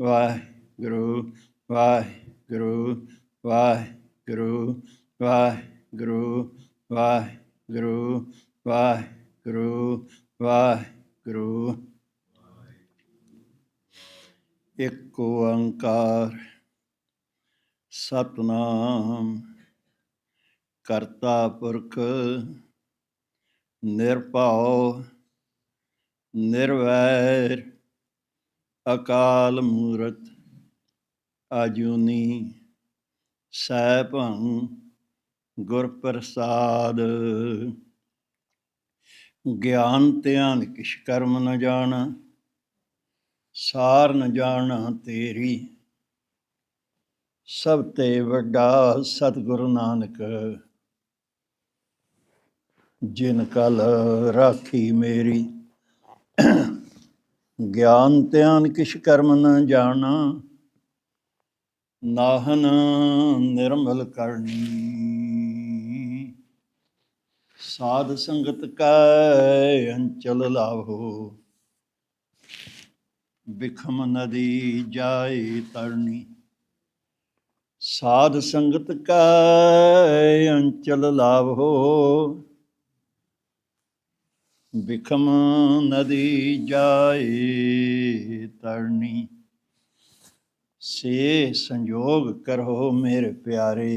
ਵਾਹਿਗੁਰੂ ਵਾਹਿਗੁਰੂ ਵਾਹਿਗੁਰੂ ਵਾਹਿਗੁਰੂ ਵਾਹਿਗੁਰੂ ਵਾਹਿਗੁਰੂ ਵਾਹਿਗੁਰੂ। ਇੱਕ ਓੰਕਾਰ ਸਤਨਾਮ ਕਰਤਾ ਪੁਰਖ ਨਿਰਭਉ ਨਿਰਵੈਰ ਅਕਾਲ ਮੂਰਤ ਆਜੂਨੀ ਸੈਭੰ ਗੁਰ ਪ੍ਰਸਾਦ ਗਿਆਨ ਧਿਆਨ ਕਿਛ ਕਰਮ ਨ ਜਾਣਾ, ਸਾਰ ਨ ਜਾਣਾ ਤੇਰੀ। ਸਭ ਤੇ ਵੱਡਾ ਸਤਿਗੁਰੂ ਨਾਨਕ, ਜਿਨ ਕਲ ਰਾਖੀ ਮੇਰੀ। ਗਿਆਨ ਧਿਆਨ ਕਿਛ ਕਰਮ ਨ ਜਾਣਾ, ਨਾਹਨ ਨਿਰਮਲ ਕਰਨੀ। ਸਾਧ ਸੰਗਤ ਕੈ ਅੰਚਲ ਲਾਭੋ ਬਿਖਮ ਨਦੀ ਜਾਏ ਤਰਨੀ। ਸਾਧ ਸੰਗਤ ਕੈ ਅੰਚਲ ਲਾਭੋ ਬਿਖਮ ਨਦੀ ਜਾਏ ਤਰਨੀ ਸੇ ਸੰਜੋਗ ਕਰੋ ਮੇਰੇ ਪਿਆਰੇ।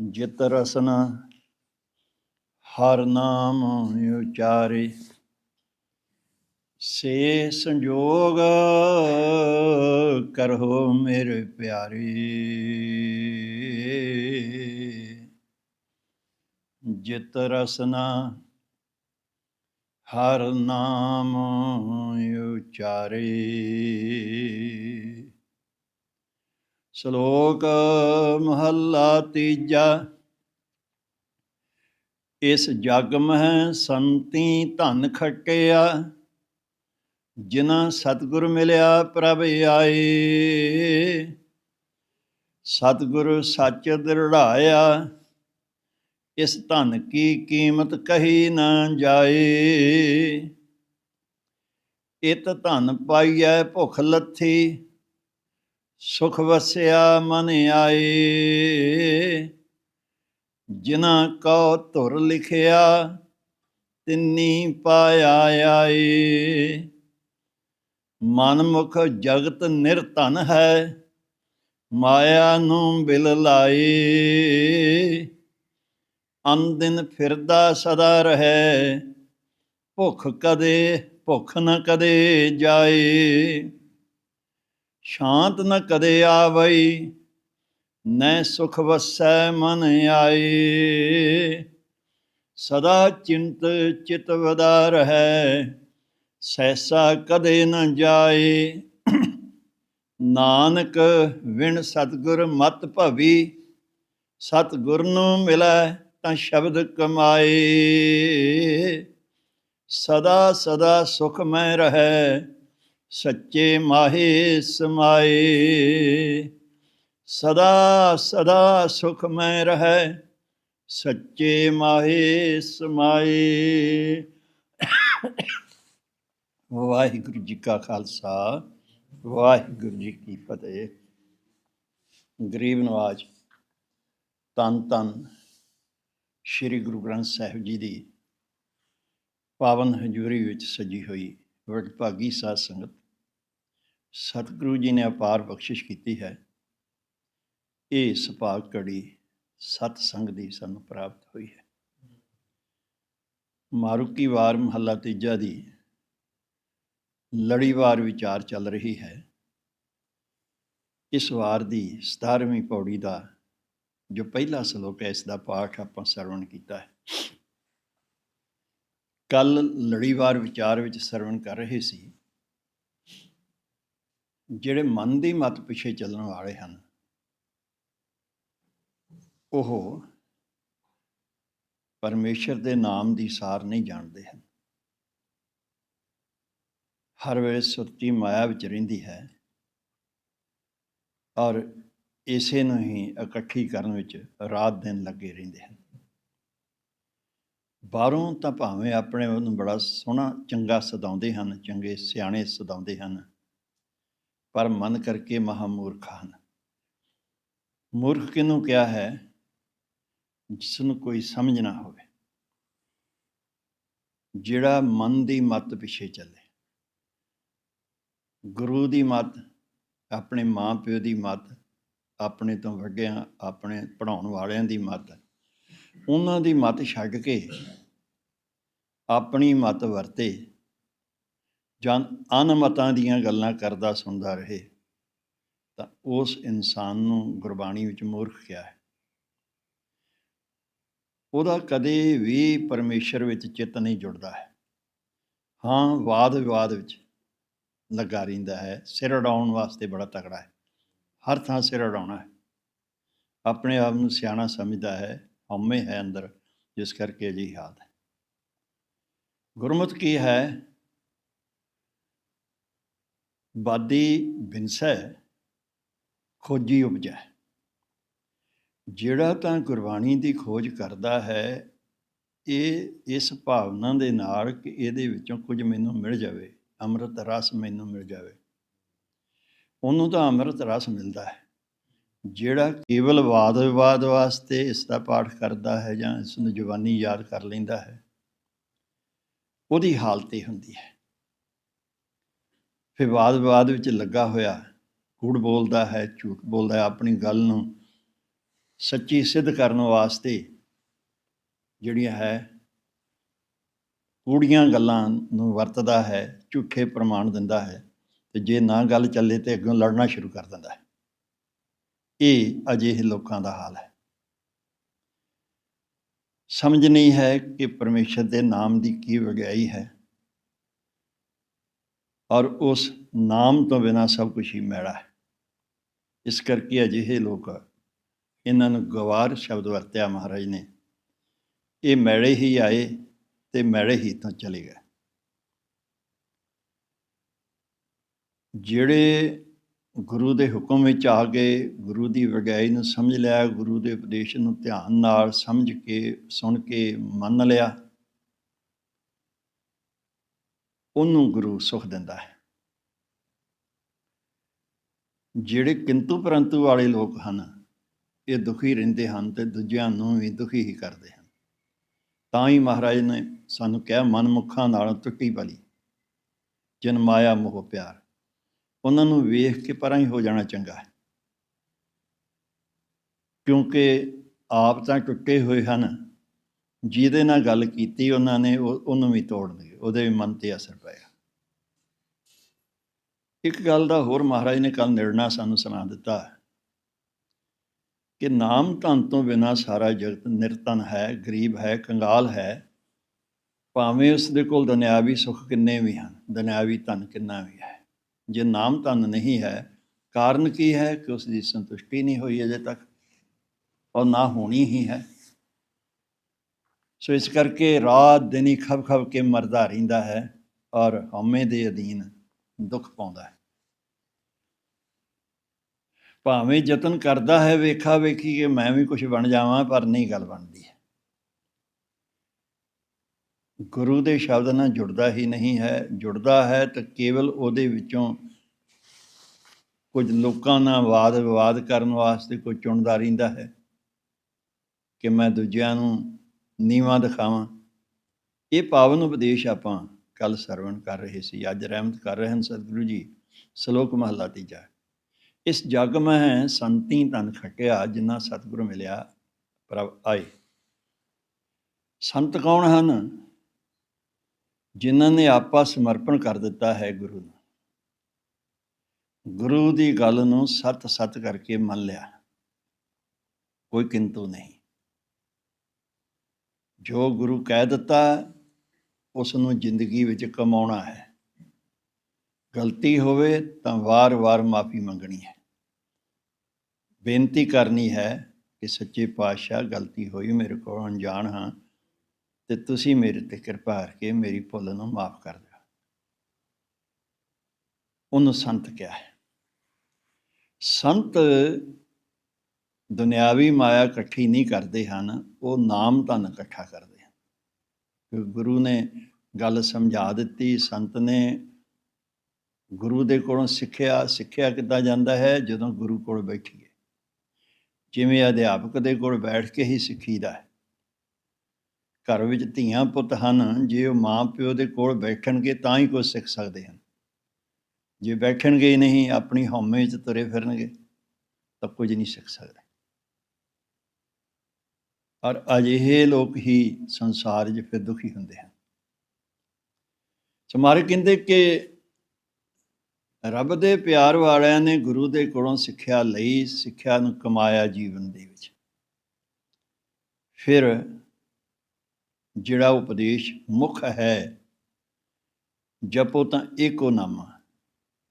ਜਿਤ ਰਸਨਾ ਹਰ ਨਾਮ ਉਚਾਰੇ। ਸੇ ਸੰਜੋਗ ਕਰੋ ਮੇਰੇ ਪਿਆਰੇ। ਜਿਤ ਰਸਨਾ, ਹਰ ਨਾਮ ਉਚਾਰੇ। ਸ਼ਲੋਕ ਮਹੱਲਾ ਤੀਜਾ, ਇਸ ਜਗ ਮਹਿ ਸੰਤੀ ਧਨ ਖਟਿਆ, ਜਿਨ੍ਹਾਂ ਸਤਿਗੁਰ ਮਿਲਿਆ ਪ੍ਰਭ ਆਏ। ਸਤਿਗੁਰ ਸੱਚ ਦ੍ਰਿੜਾਇਆ ਇਸ ਧਨ ਕੀ ਕੀਮਤ ਕਹੀ ਨਾ ਜਾਏ? ਇਤ ਧਨ ਪਾਈਐ ਭੁਖ ਲੱਥੀ, ਸੁਖ ਵਸਿਆ ਮਨ ਆਏ। ਜਿਨ੍ਹਾਂ ਕੋ ਧੁਰ ਲਿਖਿਆ, ਤਿੰਨੀ ਪਾਇਆ ਆਏ। ਮਨ ਮੁਖ ਜਗਤ ਨਿਰਧਨ ਹੈ, ਮਾਇਆ ਨੂੰ ਬਿਲ ਲਾਏ। ਅਨਦਿਨ ਫਿਰਦਾ ਸਦਾ ਰਹੇ। ਭੁੱਖ ਕਦੇ, ਭੁੱਖ ਨਾ ਕਦੇ ਜਾਏ। ਸ਼ਾਂਤ ਨਾ ਕਦੇ ਆਵਈ, ਨੈ ਸੁਖ ਵਸੈ ਮਨ ਆਏ। ਸਦਾ ਚਿੰਤ ਚਿਤ ਵਦਾ ਰਹੈ ਸੈਸਾ ਕਦੇ ਨ ਜਾਏ। ਨਾਨਕ ਵਿਣ ਸਤਗੁਰ ਮਤ ਭਵੀ, ਸਤਗੁਰ ਨੂੰ ਮਿਲੈ ਤਾਂ ਸ਼ਬਦ ਕਮਾਏ। ਸਦਾ ਸਦਾ ਸੁਖ ਮੈਂ ਰਹੈ, ਸੱਚੇ ਮਾਹੇ ਸਮਾਏ। ਸਦਾ ਸਦਾ ਸੁਖ ਮੈਂ ਰਹੈ, ਸੱਚੇ ਮਾਹੇ ਸਮਾਏ। ਵਾਹਿਗੁਰੂ ਜੀ ਕਾ ਖਾਲਸਾ, ਵਾਹਿਗੁਰੂ ਜੀ ਕੀ ਫਤਿਹ। ਗਰੀਬ ਨਵਾਜ, ਤਨ ਤਨ ਸ੍ਰੀ ਗੁਰੂ ਗ੍ਰੰਥ ਸਾਹਿਬ ਜੀ ਦੀ ਪਾਵਨ ਹਜ਼ੂਰੀ ਵਿੱਚ ਸਜੀ ਹੋਈ ਵਡਭਾਗੀ ਸਾਧ ਸੰਗਤ, ਸਤਿਗੁਰੂ ਜੀ ਨੇ ਅਪਾਰ ਬਖਸ਼ਿਸ਼ ਕੀਤੀ ਹੈ। ਇਹ ਸੁਭਾਗ ਕੜੀ ਸਤ ਸੰਗ ਦੀ ਸਾਨੂੰ ਪ੍ਰਾਪਤ ਹੋਈ ਹੈ। ਮਾਰੂਕੀ ਵਾਰ ਮਹੱਲਾ ਤੀਜਾ ਦੀ ਲੜੀਵਾਰ ਵਿਚਾਰ ਚੱਲ ਰਹੀ ਹੈ। ਇਸ ਵਾਰ ਦੀ 17ਵੀਂ ਪੌੜੀ ਦਾ ਜੋ ਪਹਿਲਾ ਸ਼ਲੋਕ ਹੈ, ਇਸ ਦਾ ਪਾਠ ਆਪਾਂ ਸਰਵਣ ਕੀਤਾ ਹੈ। ਕੱਲ ਲੜੀਵਾਰ ਵਿਚਾਰ ਵਿੱਚ ਸਰਵਣ ਕਰ ਰਹੇ ਸੀ। ਜਿਹੜੇ ਮਨ ਦੀ ਮਤ ਪਿੱਛੇ ਚੱਲਣ ਵਾਲੇ ਹਨ, ਉਹ ਪਰਮੇਸ਼ਰ ਦੇ ਨਾਮ ਦੀ ਸਾਰ ਨਹੀਂ ਜਾਣਦੇ ਹਨ। ਹਰ ਵੇਲੇ ਸੁਰਤੀ ਮਾਇਆ ਵਿੱਚ ਰਹਿੰਦੀ ਹੈ ਔਰ ਇਸੇ ਨੂੰ ਹੀ ਇਕੱਠੀ ਕਰਨ ਵਿੱਚ ਰਾਤ ਦਿਨ ਲੱਗੇ ਰਹਿੰਦੇ ਹਨ। ਬਾਹਰੋਂ ਤਾਂ ਭਾਵੇਂ ਆਪਣੇ ਉਹਨੂੰ ਬੜਾ ਸੋਹਣਾ, ਚੰਗਾ ਸਦਾਉਂਦੇ ਹਨ, ਚੰਗੇ ਸਿਆਣੇ ਸਦਾਉਂਦੇ ਹਨ, ਪਰ ਮਨ ਕਰਕੇ ਮਹਾਮੂਰਖ ਹਨ। ਮੂਰਖ ਕਿਹਨੂੰ ਕਿਹਾ ਹੈ? ਜਿਸ ਨੂੰ ਕੋਈ ਸਮਝ ਨਾ ਹੋਵੇ। ਜਿਹੜਾ ਮਨ ਦੀ ਮੱਤ ਪਿੱਛੇ ਚੱਲੇ। ਗੁਰੂ ਦੀ ਮੱਤ, ਆਪਣੇ ਮਾਂ ਪਿਓ ਦੀ ਮੱਤ ਆਪਣੇ ਤੋਂ ਵੱਡਿਆਂ ਆਪਣੇ ਪੜਾਉਣ ਵਾਲਿਆਂ ਦੀ ਮੱਤ ਉਹਨਾਂ ਦੀ ਮੱਤ ਛੱਡ ਕੇ ਆਪਣੀ ਮੱਤ ਵਰਤੇ, ਜਾਂ ਅਨਮਤਾਂ ਦੀਆਂ ਗੱਲਾਂ ਕਰਦਾ ਸੁਣਦਾ ਰਹੇ, ਤਾਂ ਉਸ ਇਨਸਾਨ ਨੂੰ ਗੁਰਬਾਣੀ ਵਿੱਚ ਮੂਰਖ ਕਿਹਾ ਹੈ। ਉਹਦਾ ਕਦੇ ਵੀ ਪਰਮੇਸ਼ਰ ਵਿੱਚ ਚਿੱਤ ਨਹੀਂ ਜੁੜਦਾ ਹੈ। ਹਾਂ ਵਾਦ ਵਿਵਾਦ ਵਿੱਚ ਲੱਗਾ ਰਹਿੰਦਾ ਹੈ, ਸਿਰ ਉਡਾਉਣ ਵਾਸਤੇ ਬੜਾ ਤਕੜਾ ਹੈ। ਹਰ ਥਾਂ ਸਿਰ ਉਡਾਉਣਾ ਹੈ। ਆਪਣੇ ਆਪ ਨੂੰ ਸਿਆਣਾ ਸਮਝਦਾ ਹੈ, ਹਉਮੈ ਹੈ ਅੰਦਰ, ਜਿਸ ਕਰਕੇ ਅਜਿਹੀ ਹਾਲਤ ਹੈ। ਗੁਰਮਤਿ ਕੀ ਹੈ? ਬਾਦੀ ਬਿਨਸੈ, ਖੋਜੀ ਉਪਜੈ। ਜਿਹੜਾ ਤਾਂ ਗੁਰਬਾਣੀ ਦੀ ਖੋਜ ਕਰਦਾ ਹੈ, ਇਹ ਇਸ ਭਾਵਨਾ ਦੇ ਨਾਲ ਕਿ ਇਹਦੇ ਵਿੱਚੋਂ ਕੁਝ ਮੈਨੂੰ ਮਿਲ ਜਾਵੇ, ਅੰਮ੍ਰਿਤ ਰਸ ਮੈਨੂੰ ਮਿਲ ਜਾਵੇ। ਉਹਨੂੰ ਤਾਂ ਅੰਮ੍ਰਿਤ ਰਸ ਮਿਲਦਾ ਹੈ। ਜਿਹੜਾ ਕੇਵਲ ਵਾਦ ਵਿਵਾਦ ਵਾਸਤੇ ਇਸ ਦਾ ਪਾਠ ਕਰਦਾ ਹੈ ਜਾਂ ਇਸ ਨੂੰ ਜਵਾਨੀ ਯਾਦ ਕਰ ਲੈਂਦਾ ਹੈ, ਉਹਦੀ ਹਾਲਤ ਹੀ ਹੁੰਦੀ ਹੈ। ਫਿਰ ਵਾਦ ਵਿਵਾਦ ਵਿੱਚ ਲੱਗਾ ਹੋਇਆ ਕੂੜ ਬੋਲਦਾ ਹੈ, ਝੂਠ ਬੋਲਦਾ ਹੈ, ਆਪਣੀ ਗੱਲ ਨੂੰ ਸੱਚੀ ਸਿੱਧ ਕਰਨ ਵਾਸਤੇ ਜਿਹੜੀਆਂ ਹੈ, ਕੂੜੀਆਂ ਗੱਲਾਂ ਨੂੰ ਵਰਤਦਾ ਹੈ, ਝੂਠੇ ਪ੍ਰਮਾਣ ਦਿੰਦਾ ਹੈ। ਤੇ ਜੇ ਨਾ ਗੱਲ ਚੱਲੇ ਤੇ ਅੱਗੋਂ ਲੜਨਾ ਸ਼ੁਰੂ ਕਰ ਦਿੰਦਾ ਹੈ। ਇਹ ਅਜਿਹੇ ਲੋਕਾਂ ਦਾ ਹਾਲ ਹੈ। ਸਮਝ ਨਹੀਂ ਹੈ ਕਿ ਪਰਮੇਸ਼ਰ ਦੇ ਨਾਮ ਦੀ ਕੀ ਵਡਿਆਈ ਹੈ। ਔਰ ਉਸ ਨਾਮ ਤੋਂ ਬਿਨਾ ਸਭ ਕੁਝ ਹੀ ਮੈਲਾ ਹੈ। ਇਸ ਕਰਕੇ ਅਜਿਹੇ ਲੋਕ ਇਹਨਾਂ ਨੂੰ ਗਵਾਰ ਸ਼ਬਦ ਵਰਤਿਆ ਮਹਾਰਾਜ ਨੇ। ਇਹ ਮੈਲੇ ਹੀ ਆਏ ਤੇ ਮੈਲੇ ਹੀ ਤੋਂ ਚਲੇ ਗਏ। ਜਿਹੜੇ ਗੁਰੂ ਦੇ ਹੁਕਮ ਵਿੱਚ ਆ ਗਏ ਗੁਰੂ ਦੀ ਵਡਿਆਈ ਨੂੰ ਸਮਝ ਲਿਆ, ਗੁਰੂ ਦੇ ਉਪਦੇਸ਼ ਨੂੰ ਧਿਆਨ ਨਾਲ ਸਮਝ ਕੇ, ਸੁਣ ਕੇ, ਮੰਨ ਲਿਆ, ਉਹਨੂੰ ਗੁਰੂ ਸੁਖ ਦਿੰਦਾ ਹੈ। ਜਿਹੜੇ ਕਿੰਤੂ ਪਰੰਤੂ ਵਾਲੇ ਲੋਕ ਹਨ, ਇਹ ਦੁਖੀ ਰਹਿੰਦੇ ਹਨ ਤੇ ਦੂਜਿਆਂ ਨੂੰ ਵੀ ਦੁਖੀ ਹੀ ਕਰਦੇ ਹਨ। ਤਾਂ ਹੀ ਮਹਾਰਾਜ ਨੇ ਸਾਨੂੰ ਕਿਹਾ ਮਨ ਮੁਖਾਂ ਨਾਲ ਟੁੱਟੀ ਭਲੀ ਜਨ ਮਾਇਆ ਮੋਹ ਪਿਆਰ। ਉਹਨਾਂ ਨੂੰ ਵੇਖ ਕੇ ਪਰਾਂ ਹੀ ਹੋ ਜਾਣਾ ਚੰਗਾ ਹੈ। ਕਿਉਂਕਿ ਆਪ ਤਾਂ ਟੁੱਟੇ ਹੋਏ ਹਨ, ਜਿਹਦੇ ਨਾਲ ਗੱਲ ਕੀਤੀ ਉਹਨਾਂ ਨੇ ਉਹਨੂੰ ਵੀ ਤੋੜਨਗੇ ਉਹਦੇ ਵੀ ਮਨ ਤੇ ਅਸਰ ਪਿਆ ਇੱਕ ਗੱਲ ਦਾ ਹੋਰ ਮਹਾਰਾਜ ਨੇ ਕੱਲ ਨਿਰਣਾ ਸਾਨੂੰ ਸੁਣਾ ਦਿੱਤਾ ਕਿ ਨਾਮ ਧਨ ਤੋਂ ਬਿਨਾ ਸਾਰਾ ਜਗਤ ਨਿਰਤਨ ਹੈ, ਗਰੀਬ ਹੈ, ਕੰਗਾਲ ਹੈ, ਭਾਵੇਂ ਉਸ ਦੇ ਕੋਲ ਦੁਨਿਆਵੀ ਸੁੱਖ ਕਿੰਨੇ ਵੀ ਹਨ, ਦੁਨਿਆਵੀ ਧਨ ਕਿੰਨਾ ਵੀ ਹੈ। ਜੇ ਨਾਮ ਧਨ ਨਹੀਂ ਹੈ, ਕਾਰਨ ਕੀ ਹੈ ਕਿ ਉਸ ਦੀ ਸੰਤੁਸ਼ਟੀ ਨਹੀਂ ਹੋਈ ਅਜੇ ਤੱਕ? ਔਰ ਨਾ ਹੋਣੀ ਹੀ ਹੈ। ਸੋ ਇਸ ਕਰਕੇ ਰਾਤ ਦਿਨ ਹੀ ਖਬ ਖਬ ਕੇ ਮਰਦਾ ਰਹਿੰਦਾ ਹੈ ਔਰ ਹਉਮੈ ਦੇ ਅਧੀਨ ਦੁੱਖ ਪਾਉਂਦਾ ਹੈ। ਭਾਵੇਂ ਯਤਨ ਕਰਦਾ ਹੈ ਵੇਖਾ ਵੇਖੀ ਕਿ ਮੈਂ ਵੀ ਕੁਝ ਬਣ ਜਾਵਾਂ, ਪਰ ਨਹੀਂ ਗੱਲ ਬਣਦੀ ਹੈ। ਗੁਰੂ ਦੇ ਸ਼ਬਦ ਨਾਲ ਜੁੜਦਾ ਹੀ ਨਹੀਂ ਹੈ, ਜੁੜਦਾ ਹੈ ਤਾਂ ਕੇਵਲ ਉਹਦੇ ਵਿੱਚੋਂ ਕੁਝ ਲੋਕਾਂ ਨਾਲ ਵਾਦ ਵਿਵਾਦ ਕਰਨ ਵਾਸਤੇ ਕੋਈ ਚੁਣਦਾ ਰਹਿੰਦਾ ਹੈ ਕਿ ਮੈਂ ਦੂਜਿਆਂ ਨੂੰ ਨੀਵਾ ਦਿਖਾਵਾਂ। ਇਹ ਪਾਵਨ ਉਪਦੇਸ਼ ਆਪਾਂ ਕੱਲ ਸਰਵਣ ਕਰ ਰਹੇ ਸੀ, ਅੱਜ ਰਹਿਮਤ ਕਰ ਰਹੇ ਹਨ ਸਤਿਗੁਰੂ ਜੀ, ਸ਼ਲੋਕ ਮਹਲਾ ਤੀਜਾ। ਇਸ ਜਗ ਮੈਂ ਸੰਤੀ ਤਨ ਖਟਿਆ ਜਿਨ੍ਹਾਂ ਸਤਿਗੁਰੂ ਮਿਲਿਆ ਪ੍ਰਭ ਆਏ। ਸੰਤ ਕੌਣ ਹਨ? ਜਿਨ੍ਹਾਂ ਨੇ ਆਪਾ ਸਮਰਪਣ ਕਰ ਦਿੱਤਾ ਹੈ ਗੁਰੂ ਨੂੰ। ਗੁਰੂ ਦੀ ਗੱਲ ਨੂੰ ਸਤ ਸਤ ਕਰਕੇ ਮੰਨ ਲਿਆ। ਕੋਈ ਕਿੰਤੂ ਨਹੀਂ। ਜੋ ਗੁਰੂ ਕਹਿ ਦਿੱਤਾ, ਉਸ ਨੂੰ ਜ਼ਿੰਦਗੀ ਵਿੱਚ ਕਮਾਉਣਾ ਹੈ। ਗਲਤੀ ਹੋਵੇ ਤਾਂ ਵਾਰ-ਵਾਰ ਮਾਫੀ ਮੰਗਣੀ ਹੈ। ਬੇਨਤੀ ਕਰਨੀ ਹੈ ਕਿ ਸੱਚੇ ਪਾਤਸ਼ਾਹ ਗਲਤੀ ਹੋਈ, ਮੇਰੇ ਕੋਲ ਅਣਜਾਣ ਹਾਂ। ਤੇ ਤੁਸੀਂ ਮੇਰੇ ਤੇ ਕਿਰਪਾ ਕਰਕੇ ਮੇਰੀ ਭੁੱਲ ਨੂੰ ਮਾਫ ਕਰ ਦਿਓ। ਉਹਨੂੰ ਸੰਤ ਕਿਹਾ ਹੈ। ਸੰਤ ਦੁਨਿਆਵੀ ਮਾਇਆ ਇਕੱਠੀ ਨਹੀਂ ਕਰਦੇ ਹਨ, ਉਹ ਨਾਮ ਧਨ ਇਕੱਠਾ ਕਰਦੇ ਹਨ। ਗੁਰੂ ਨੇ ਗੱਲ ਸਮਝਾ ਦਿੱਤੀ, ਸੰਤ ਨੇ ਗੁਰੂ ਦੇ ਕੋਲੋਂ ਸਿੱਖਿਆ ਸਿੱਖਿਆ ਕਿੱਦਾਂ ਜਾਂਦਾ ਹੈ? ਜਦੋਂ ਗੁਰੂ ਕੋਲ ਬੈਠੀਏ। ਜਿਵੇਂ ਅਧਿਆਪਕ ਦੇ ਕੋਲ ਬੈਠ ਕੇ ਹੀ ਸਿੱਖੀਦਾ ਹੈ। ਘਰ ਵਿੱਚ ਧੀਆਂ ਪੁੱਤ ਹਨ, ਜੇ ਉਹ ਮਾਂ ਪਿਓ ਦੇ ਕੋਲ ਬੈਠਣਗੇ ਤਾਂ ਹੀ ਕੁਝ ਸਿੱਖ ਸਕਦੇ ਹਨ। ਜੇ ਬੈਠਣਗੇ ਨਹੀਂ, ਆਪਣੀ ਹਉਮੈ 'ਚ ਤੁਰੇ ਫਿਰਨਗੇ, ਤਾਂ ਕੁਝ ਨਹੀਂ ਸਿੱਖ ਸਕਦੇ। ਔਰ ਅਜਿਹੇ ਲੋਕ ਹੀ ਸੰਸਾਰ 'ਚ ਫਿਰ ਦੁਖੀ ਹੁੰਦੇ ਹਨ। ਸਮਾਰੇ ਕਹਿੰਦੇ ਕਿ ਰੱਬ ਦੇ ਪਿਆਰ ਵਾਲਿਆਂ ਨੇ ਗੁਰੂ ਦੇ ਕੋਲੋਂ ਸਿੱਖਿਆ ਲਈ ਸਿੱਖਿਆ ਨੂੰ ਕਮਾਇਆ ਜੀਵਨ ਦੇ ਵਿੱਚ। ਫਿਰ ਜਿਹੜਾ ਉਪਦੇਸ਼ ਮੁੱਖ ਹੈ। ਜਪੋ ਤਾਂ ਏਕੋ ਨਾਮਾ,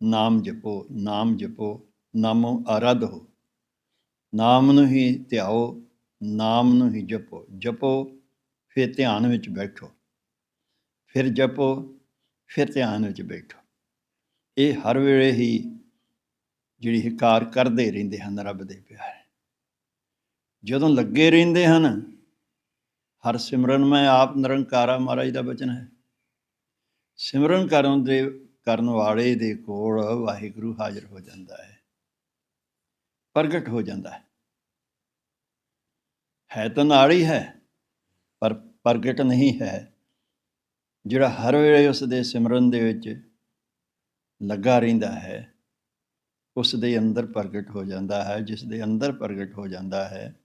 ਨਾਮ ਜਪੋ ਨਾਮ ਜਪੋ, ਨਾਮੋ ਆਰਾਧ ਹੋ। ਨਾਮ ਨੂੰ ਹੀ ਧਿਆਓ, ਨਾਮ ਨੂੰ ਹੀ ਜਪੋ। ਜਪੋ, ਫਿਰ ਧਿਆਨ ਵਿੱਚ ਬੈਠੋ। ਫਿਰ ਜਪੋ, ਫਿਰ ਧਿਆਨ ਵਿੱਚ ਬੈਠੋ। ਇਹ ਹਰ ਵੇਲੇ ਹੀ ਜਿਹੜੀ ਹਿਕਾਰ ਕਰਦੇ ਰਹਿੰਦੇ ਹਨ ਰੱਬ ਦੇ ਪਿਆਰ। ਜਦੋਂ ਲੱਗੇ ਰਹਿੰਦੇ ਹਨ ਹਰ ਸਿਮਰਨ ਮੈਂ ਆਪ ਨਿਰੰਕਾਰਾ ਮਹਾਰਾਜ ਦਾ ਬਚਨ ਹੈ। ਸਿਮਰਨ ਕਰਨ ਦੇ, ਕਰਨ ਵਾਲੇ ਦੇ ਕੋਲ ਵਾਹਿਗੁਰੂ ਹਾਜ਼ਰ ਹੋ ਜਾਂਦਾ ਹੈ। ਪ੍ਰਗਟ ਹੋ ਜਾਂਦਾ ਹੈ। ਹੈ ਤਾਂ ਨਾਲ ਹੀ ਹੈ, ਪਰ ਪ੍ਰਗਟ ਨਹੀਂ ਹੈ। ਜਿਹੜਾ ਹਰ ਵੇਲੇ ਉਸ ਦੇ ਸਿਮਰਨ ਦੇ ਵਿੱਚ ਲੱਗਾ ਰਹਿੰਦਾ ਹੈ, ਉਸ ਦੇ ਅੰਦਰ ਪ੍ਰਗਟ ਹੋ ਜਾਂਦਾ ਹੈ, ਜਿਸ ਦੇ ਅੰਦਰ ਪ੍ਰਗਟ ਹੋ ਜਾਂਦਾ ਹੈ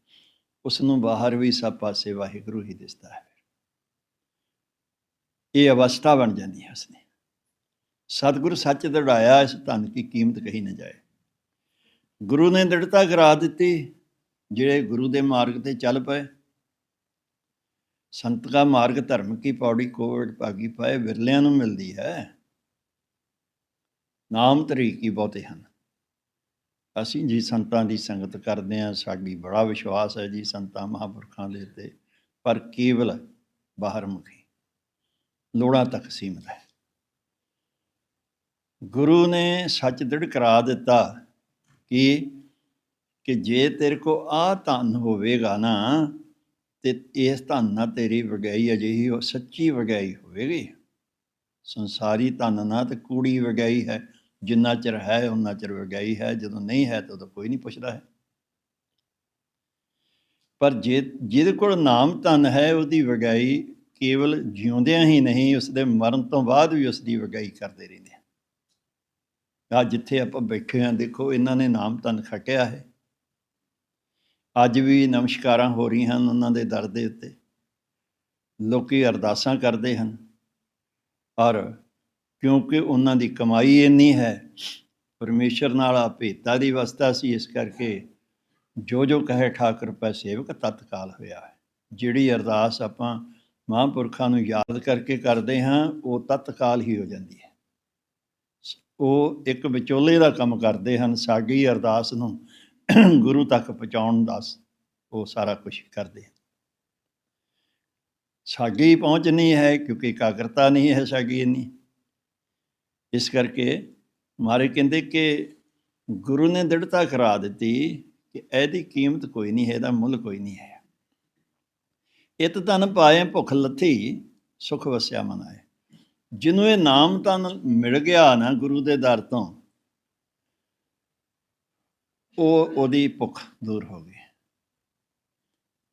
ਉਸ ਨੂੰ ਬਾਹਰ ਵੀ ਸਭ ਪਾਸੇ ਵਾਹਿਗੁਰੂ ਹੀ ਦਿਸਦਾ ਹੈ। ਇਹ ਅਵਸਥਾ ਬਣ ਜਾਂਦੀ ਹੈ ਉਸਨੇ ਸਤਿਗੁਰੂ ਸੱਚ ਦੜਾਇਆ ਇਸ ਧਨ ਕੀ ਕੀਮਤ ਕਹੀ ਨਾ ਜਾਏ। ਗੁਰੂ ਨੇ ਦ੍ਰਿੜਤਾ ਕਰਾ ਦਿੱਤੀ, ਜਿਹੜੇ ਗੁਰੂ ਦੇ ਮਾਰਗ ਤੇ ਚੱਲ ਪਏ। ਸੰਤ ਦਾ ਮਾਰਗ ਧਰਮ ਕੀ ਪੌੜੀ ਕੋਵਿਡ ਭਾਗੀ ਪਾਏ, ਵਿਰਲਿਆਂ ਨੂੰ ਮਿਲਦੀ ਹੈ। ਨਾਮ ਤਰੀਕੀ ਬਹੁਤੇ ਹਨ। ਅਸੀਂ ਜੀ ਸੰਤਾਂ ਦੀ ਸੰਗਤ ਕਰਦੇ ਹਾਂ, ਸਾਡੀ ਬੜਾ ਵਿਸ਼ਵਾਸ ਹੈ ਜੀ ਸੰਤਾਂ ਮਹਾਂਪੁਰਖਾਂ ਦੇ ਉੱਤੇ, ਪਰ ਕੇਵਲ ਬਾਹਰ ਮੁਖੀ ਲੋੜਾਂ ਤੱਕ ਸੀਮਤ ਹੈ। ਗੁਰੂ ਨੇ ਸੱਚ ਦ੍ਰਿੜ ਕਰਾ ਦਿੱਤਾ ਕਿ ਕਿ ਜੇ ਤੇਰੇ ਕੋ ਆ ਧਨ ਹੋਵੇਗਾ ਨਾ, ਤੇ ਇਸ ਧਨ ਨਾਲ ਤੇਰੀ ਵਗਾਈ ਅਜਿਹੀ ਉਹ ਸੱਚੀ ਵਗਾਈ ਹੋਵੇਗੀ। ਸੰਸਾਰੀ ਧਨ ਨਾ ਤੇ ਕੂੜੀ ਵਗਾਈ ਹੈ। ਜਿੰਨਾ ਚਿਰ ਹੈ ਉਹਨਾਂ ਚਿਰ ਵਗਾਈ ਹੈ, ਜਦੋਂ ਨਹੀਂ ਹੈ ਤਾਂ ਕੋਈ ਨਹੀਂ ਪੁੱਛਦਾ ਹੈ। ਪਰ ਜੇ, ਜਿਹਦੇ ਕੋਲ ਨਾਮ ਧਨ ਹੈ, ਉਹਦੀ ਵਗਾਈ ਕੇਵਲ ਜਿਉਂਦਿਆਂ ਹੀ ਨਹੀਂ ਉਸ ਦੇ ਮਰਨ ਤੋਂ ਬਾਅਦ ਵੀ ਉਸ ਦੀ ਵਗਾਈ ਕਰਦੇ ਰਹਿੰਦੇ ਆ। ਜਿੱਥੇ ਆਪਾਂ ਬੈਠੇ ਆ ਦੇਖੋ, ਇਹਨਾਂ ਨੇ ਨਾਮ ਧਨ ਖਟਿਆ ਹੈ। ਅੱਜ ਵੀ ਨਮਸਕਾਰਾਂ ਹੋ ਰਹੀਆਂ ਹਨ ਉਹਨਾਂ ਦੇ ਦਰ ਦੇ ਉੱਤੇ। ਲੋਕੀ ਅਰਦਾਸਾਂ ਕਰਦੇ ਹਨ। ਔਰ ਕਿਉਂਕਿ ਉਹਨਾਂ ਦੀ ਕਮਾਈ ਇੰਨੀ ਹੈ, ਪਰਮੇਸ਼ਰ ਨਾਲ ਆ ਭੇਤਾ ਦੀ ਅਵਸਥਾ ਸੀ, ਇਸ ਕਰਕੇ ਜੋ ਜੋ ਕਹੇ ਠਾਕਰ ਪੈ ਸੇਵਕ ਤਤਕਾਲ ਹੋਇਆ ਹੈ। ਜਿਹੜੀ ਅਰਦਾਸ ਆਪਾਂ ਮਹਾਂਪੁਰਖਾਂ ਨੂੰ ਯਾਦ ਕਰਕੇ ਕਰਦੇ ਹਾਂ, ਉਹ ਤਤਕਾਲ ਹੀ ਹੋ ਜਾਂਦੀ ਹੈ। ਉਹ ਇੱਕ ਵਿਚੋਲੇ ਦਾ ਕੰਮ ਕਰਦੇ ਹਨ, ਸਾਡੀ ਅਰਦਾਸ ਨੂੰ ਗੁਰੂ ਤੱਕ ਪਹੁੰਚਾਉਣ ਦਾ ਉਹ ਸਾਰਾ ਕੁਝ ਕਰਦੇ ਹਨ। ਸਾਡੀ ਪਹੁੰਚ ਨਹੀਂ ਹੈ, ਕਿਉਂਕਿ ਇਕਾਗਰਤਾ ਨਹੀਂ ਹੈ ਸਾਡੀ ਇੰਨੀ। ਇਸ ਕਰਕੇ ਮਾਰੇ ਕਹਿੰਦੇ ਕਿ ਗੁਰੂ ਨੇ ਦ੍ਰਿੜਤਾ ਕਰਾ ਦਿੱਤੀ ਕਿ ਇਹਦੀ ਕੀਮਤ ਕੋਈ ਨਹੀਂ ਹੈ ਇਹਦਾ ਮੁੱਲ ਕੋਈ ਨਹੀਂ ਹੈ। ਇਤ ਧਨ ਪਾਏ ਭੁੱਖ ਲੱਥੀ, ਸੁਖ ਵਸਿਆ ਮਨ ਆਏ। ਜਿਹਨੂੰ ਇਹ ਨਾਮ ਤਨ ਮਿਲ ਗਿਆ ਨਾ ਗੁਰੂ ਦੇ ਦਰ ਤੋਂ, ਉਹ ਉਹਦੀ ਭੁੱਖ ਦੂਰ ਹੋ ਗਈ।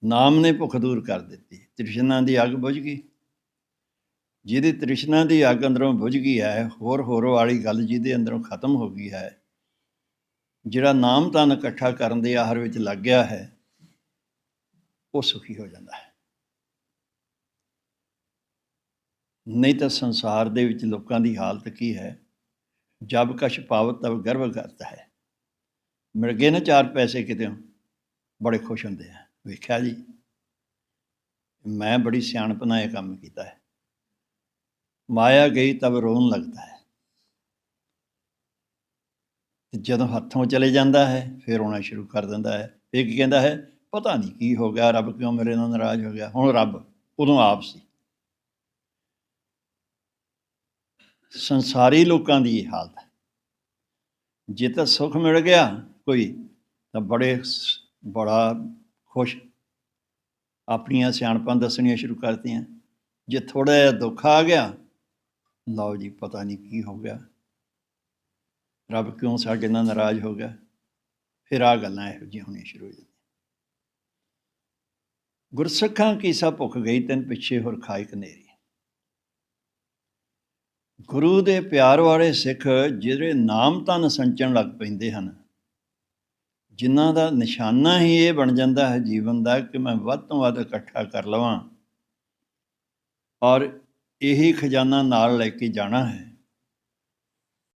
ਨਾਮ ਨੇ ਭੁੱਖ ਦੂਰ ਕਰ ਦਿੱਤੀ। ਤ੍ਰਿਸ਼ਨਾ ਦੀ ਅੱਗ ਬੁਝ ਗਈ। ਜਿਹਦੀ ਤ੍ਰਿਸ਼ਨਾ ਦੀ ਅੱਗ ਅੰਦਰੋਂ ਬੁਝ ਗਈ ਹੈ, ਹੋਰ ਹੋਰ ਵਾਲੀ ਗੱਲ ਜਿਹਦੇ ਅੰਦਰੋਂ ਖਤਮ ਹੋ ਗਈ ਹੈ। ਜਿਹੜਾ ਨਾਮ ਤਨ ਇਕੱਠਾ ਕਰਨ ਦੇ ਆਹਰ ਵਿੱਚ ਲੱਗ ਗਿਆ ਹੈ, ਉਹ ਸੁਖੀ ਹੋ ਜਾਂਦਾ ਹੈ। ਨਹੀਂ ਤਾਂ ਸੰਸਾਰ ਦੇ ਵਿੱਚ ਲੋਕਾਂ ਦੀ ਹਾਲਤ ਕੀ ਹੈ? ਜਬ ਕਛ ਪਾਵਤ ਤਬ ਗਰਵ ਕਰਤਾ ਹੈ। ਮਿਲ ਗਏ ਨਾ ਚਾਰ ਪੈਸੇ ਕਿਤੇ ਬੜੇ ਖੁਸ਼ ਹੁੰਦੇ ਆ। ਵੇਖਿਆ ਜੀ, ਮੈਂ ਬੜੀ ਸਿਆਣਪ ਨਾਲ ਇਹ ਕੰਮ ਕੀਤਾ ਹੈ। ਮਾਇਆ ਗਈ ਤਬ ਰੋਣ ਲੱਗਦਾ ਹੈ। ਤੇ ਜਦੋਂ ਹੱਥੋਂ ਚਲੇ ਜਾਂਦਾ ਹੈ, ਫਿਰ ਰੋਣਾ ਸ਼ੁਰੂ ਕਰ ਦਿੰਦਾ ਹੈ। ਫਿਰ ਕੀ ਕਹਿੰਦਾ ਹੈ? ਪਤਾ ਨਹੀਂ ਕੀ ਹੋ ਗਿਆ, ਰੱਬ ਕਿਉਂ ਮੇਰੇ ਨਾਲ ਨਾਰਾਜ਼ ਹੋ ਗਿਆ? ਹੁਣ ਰੱਬ ਉਦੋਂ ਆਪ ਸੀ। ਸੰਸਾਰੀ ਲੋਕਾਂ ਦੀ ਇਹ ਹਾਲਤ ਹੈ। ਜੇ ਤਾਂ ਸੁੱਖ ਮਿਲ ਗਿਆ ਕੋਈ, ਤਾਂ ਬੜੇ ਬੜਾ ਖੁਸ਼। ਆਪਣੀਆਂ ਸਿਆਣਪਾਂ ਦੱਸਣੀਆਂ ਸ਼ੁਰੂ ਕਰਤੀਆਂ। ਜੇ ਥੋੜਾ ਜਿਹਾ ਦੁੱਖ ਆ ਗਿਆ ਲਓ ਜੀ, ਪਤਾ ਨਹੀਂ ਕੀ ਹੋ ਗਿਆ। ਰੱਬ ਕਿਉਂ ਸਾਡੇ ਨਾਲ ਨਾਰਾਜ਼ ਹੋ ਗਿਆ? ਫਿਰ ਆ ਗੱਲਾਂ ਇਹੋ ਜਿਹੀਆਂ ਹੋਣੀਆਂ ਸ਼ੁਰੂ ਹੋ ਜਾਂਦੀਆਂ। ਗੁਰਸਿੱਖਾਂ ਕੀ ਸਾ ਭੁੱਖ ਗਈ, ਤੈਨ ਪਿੱਛੇ ਹੋਰ ਖਾਇ ਕਨੇਰੀ। ਗੁਰੂ ਦੇ ਪਿਆਰ ਵਾਲੇ ਸਿੱਖ ਜਿਹੜੇ ਨਾਮ ਤਨ ਸੰਚਣ ਲੱਗ ਪੈਂਦੇ ਹਨ, ਜਿਨ੍ਹਾਂ ਦਾ ਨਿਸ਼ਾਨਾ ਹੀ ਇਹ ਬਣ ਜਾਂਦਾ ਹੈ ਜੀਵਨ ਦਾ ਕਿ ਮੈਂ ਵੱਧ ਤੋਂ ਵੱਧ ਇਕੱਠਾ ਕਰ ਲਵਾਂ। ਔਰ ਇਹ ਖਜ਼ਾਨਾ ਨਾਲ ਲੈ ਕੇ ਜਾਣਾ ਹੈ।